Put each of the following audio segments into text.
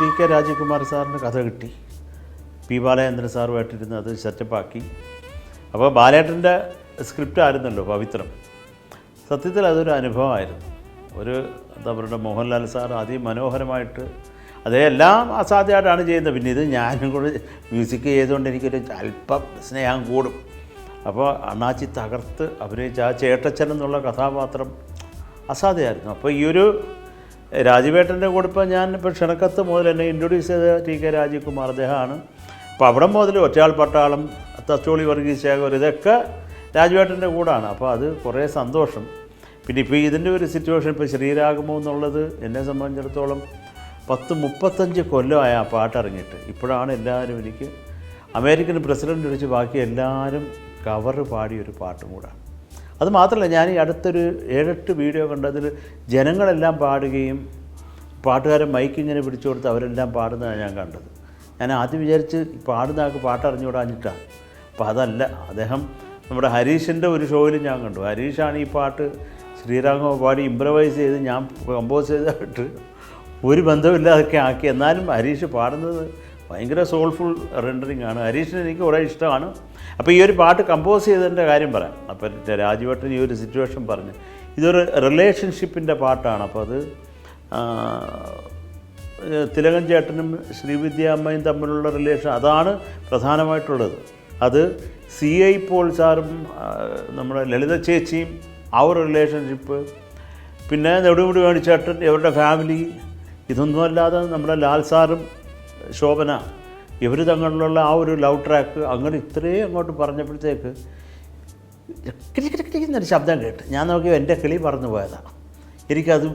T K Rajkumar സാറിന്റെ കഥ കിട്ടി. പി ബാലചന്ദ്രൻ സാറുമായിട്ടിരുന്ന് അത് സെറ്റപ്പാക്കി. അപ്പോൾ ബാലേട്ടന്റെ സ്ക്രിപ്റ്റ് ആയിരുന്നല്ലോ പവിത്രം. സത്യത്തിൽ അതൊരു അനുഭവമായിരുന്നു. ഒരു എന്താ പറയുക മോഹൻലാൽ സാർ അതിമനോഹരമായിട്ട് അതേ എല്ലാം അസാധ്യമായിട്ടാണ് ചെയ്യുന്നത്. പിന്നെ ഇത് ഞാനും കൂടെ മ്യൂസിക് ചെയ്തുകൊണ്ട് എനിക്കൊരു അല്പം സ്നേഹം കൂടും. അപ്പോൾ അണ്ണാച്ചി തകർത്ത് അഭിനയിച്ച ആ ചേട്ടച്ചൻ എന്നുള്ള കഥാപാത്രം അസാധ്യമായിരുന്നു. അപ്പോൾ ഈ ഒരു രാജുവേട്ടന്റെ കൂടെ ഇപ്പോൾ ഞാൻ ഇപ്പോൾ ക്ഷണക്കത്ത് മുതൽ എന്നെ ഇൻട്രൊഡ്യൂസ് ചെയ്ത ടി കെ രാജീവ്കുമാർ അദ്ദേഹമാണ്. അപ്പോൾ അവിടെ മുതൽ ഒറ്റയാൾ പട്ടാളം തച്ചോളി വർഗീസ് ശേഖർ ഇതൊക്കെ രാജുവേട്ടന്റെ കൂടാണ്. അപ്പോൾ അത് കുറേ സന്തോഷം. പിന്നെ ഇപ്പോൾ ഇതിന്റെ ഒരു സിറ്റുവേഷൻ ഇപ്പോൾ ശ്രീരാഗമോ എന്നുള്ളത് എന്നെ സംബന്ധിച്ചിടത്തോളം പത്ത് മുപ്പത്തഞ്ച് കൊല്ലമായ ആ പാട്ട് ഇറങ്ങിയിട്ട് ഇപ്പോഴാണ് എല്ലാവരും എനിക്ക് അമേരിക്കൻ പ്രസിഡന്റ് ഒഴിച്ച് ബാക്കി എല്ലാവരും കവർ പാടിയൊരു പാട്ടും കൂടാണ്. അത് മാത്രമല്ല ഞാൻ ഈ അടുത്തൊരു ഏഴെട്ട് വീഡിയോ കണ്ടതിൽ ജനങ്ങളെല്ലാം പാടുകയും പാട്ടുകാരൻ മൈക്ക് ഇങ്ങനെ പിടിച്ചു കൊടുത്ത് അവരെല്ലാം പാടുന്നതാണ് ഞാൻ കണ്ടത്. ഞാൻ ആദ്യം വിചാരിച്ച് പാടുന്ന ആൾക്ക് പാട്ട് അപ്പോൾ അതല്ല അദ്ദേഹം നമ്മുടെ ഹരീഷിന്റെ ഒരു ഷോയിൽ ഞാൻ കണ്ടു. ഹരീഷാണ് ഈ പാട്ട് ശ്രീരാഘവ പാടി ഇമ്പ്രവൈസ് ചെയ്ത് ഞാൻ കമ്പോസ് ചെയ്തിട്ട് ഒരു ബന്ധമില്ലാതൊക്കെ ആക്കി. എന്നാലും ഹരീഷ് പാടുന്നത് ഭയങ്കര സോൾഫുൾ റെൻഡറിങ് ആണ്. ഹരീഷിന് എനിക്ക് കുറേ ഇഷ്ടമാണ്. അപ്പോൾ ഈ ഒരു പാട്ട് കമ്പോസ് ചെയ്തതിന്റെ കാര്യം പറയാം. അപ്പോൾ രാജുവേട്ടൻ ഈ ഒരു സിറ്റുവേഷൻ പറഞ്ഞു. ഇതൊരു റിലേഷൻഷിപ്പിന്റെ പാട്ടാണ്. അപ്പോൾ അത് തിലകൻ ചേട്ടനും ശ്രീവിദ്യ അമ്മയും തമ്മിലുള്ള റിലേഷൻ അതാണ് പ്രധാനമായിട്ടുള്ളത്. അത് സി ഐ പോൾ സാറും നമ്മുടെ ലളിത ചേച്ചിയും ആ ഒരു റിലേഷൻഷിപ്പ് പിന്നെ നെടുമുടി വേണിച്ചേട്ടൻ ഇവരുടെ ഫാമിലി ഇതൊന്നുമല്ലാതെ നമ്മുടെ ലാൽ സാറും ശോഭന ഇവർ തങ്ങളിലുള്ള ആ ഒരു ലവ് ട്രാക്ക് അങ്ങനെ ഇത്രയും അങ്ങോട്ട് പറഞ്ഞപ്പോഴത്തേക്ക് എന്നൊരു ശബ്ദം കേട്ട്. ഞാൻ നോക്കി എന്റെ കിളി പറന്നു പോയതാണ് എനിക്കത്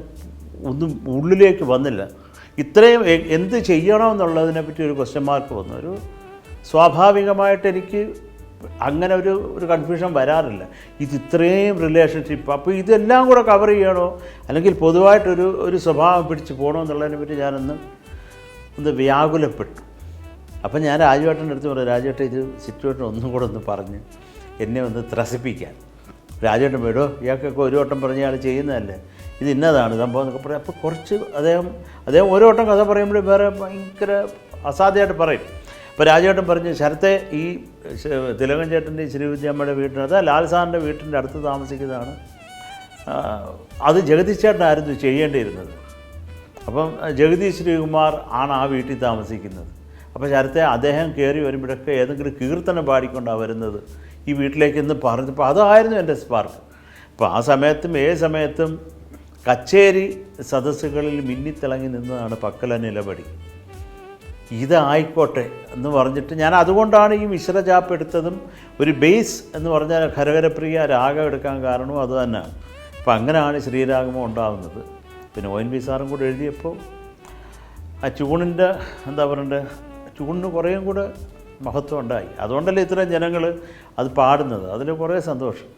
ഒന്നും ഉള്ളിലേക്ക് വന്നില്ല. ഇത്രയും എന്ത് ചെയ്യണമെന്നുള്ളതിനെ പറ്റി ഒരു ക്വസ്റ്റ്യൻ മാർക്ക് വന്നു. ഒരു സ്വാഭാവികമായിട്ട് എനിക്ക് അങ്ങനെ ഒരു ഒരു കൺഫ്യൂഷൻ വരാറില്ല. ഇത് ഇത്രയും റിലേഷൻഷിപ്പ് അപ്പോൾ ഇതെല്ലാം കൂടെ കവർ ചെയ്യണോ? അല്ലെങ്കിൽ പൊതുവായിട്ടൊരു ഒരു സ്വഭാവം പിടിച്ച് പോകണോ എന്നുള്ളതിനെ പറ്റി ഞാനൊന്ന് ഒന്ന് വ്യാകുലപ്പെട്ടു. അപ്പം ഞാൻ രാജുവേട്ടന്റെ അടുത്ത് പറഞ്ഞു രാജുവേട്ടൻ ഇത് സിറ്റുവേഷൻ ഒന്നും കൂടെ ഒന്ന് പറഞ്ഞ് എന്നെ ഒന്ന് ത്രസിപ്പിക്കാൻ. രാജുവേട്ടൻ വീടോ ഇയാൾക്കൊക്കെ ഒരു വട്ടം പറഞ്ഞ ഇയാൾ ചെയ്യുന്നതല്ലേ? ഇത് ഇന്നതാണ് സംഭവം എന്നൊക്കെ പറയും. അപ്പോൾ കുറച്ച് അദ്ദേഹം അദ്ദേഹം ഒരു വട്ടം കഥ പറയുമ്പോഴും വേറെ ഭയങ്കര അസാധ്യമായിട്ട് പറയും. അപ്പോൾ രാജേട്ടൻ പറഞ്ഞു ശരത്തെ ഈ തിലകൻ ചേട്ടന്റെ ശ്രീവിദ്യാമ്മയുടെ വീട്ടിനകത്ത് ലാൽസാറിന്റെ വീട്ടിന്റെ അടുത്ത് താമസിക്കുന്നതാണ്. അത് ജഗദീഷ് ചേട്ടനായിരുന്നു ചെയ്യേണ്ടിയിരുന്നത്. അപ്പം ജഗതി ശ്രീകുമാർ ആണ് ആ വീട്ടിൽ താമസിക്കുന്നത്. അപ്പോൾ ശരത്തെ അദ്ദേഹം കയറി വരുമ്പോഴൊക്കെ ഏതെങ്കിലും കീർത്തനം പാടിക്കൊണ്ടാണ് വരുന്നത് ഈ വീട്ടിലേക്ക് ഇന്ന് പറഞ്ഞപ്പോൾ അതായിരുന്നു എന്റെ സ്പാർക്ക്. അപ്പോൾ ആ സമയത്തും ഏത് സമയത്തും കച്ചേരി സദസ്സുകളിൽ മിന്നിത്തിളങ്ങി നിന്നതാണ് പക്കല നിലപടി. ഇതായിക്കോട്ടെ എന്ന് പറഞ്ഞിട്ട് ഞാൻ അതുകൊണ്ടാണ് ഈ മിശ്ര ചാപ്പ് എടുത്തതും ഒരു ബേസ് എന്ന് പറഞ്ഞാൽ ഖരകരപ്രിയ രാഗം എടുക്കാൻ കാരണവും അത് തന്നെയാണ്. അപ്പം അങ്ങനെയാണ് ശ്രീരാഗമം ഉണ്ടാകുന്നത് പിന്നെ ഒ എൻ വി സാറും കൂടെ എഴുതിയപ്പോൾ ആ ചൂണിന്റെ എന്താ പറയണ്ടേ ചൂണിന് കുറേയും കൂടെ മഹത്വം ഉണ്ടായി. അതുകൊണ്ടല്ലേ ഇത്രയും ജനങ്ങൾ അത് പാടുന്നത്. അതിൽ കുറേ സന്തോഷം.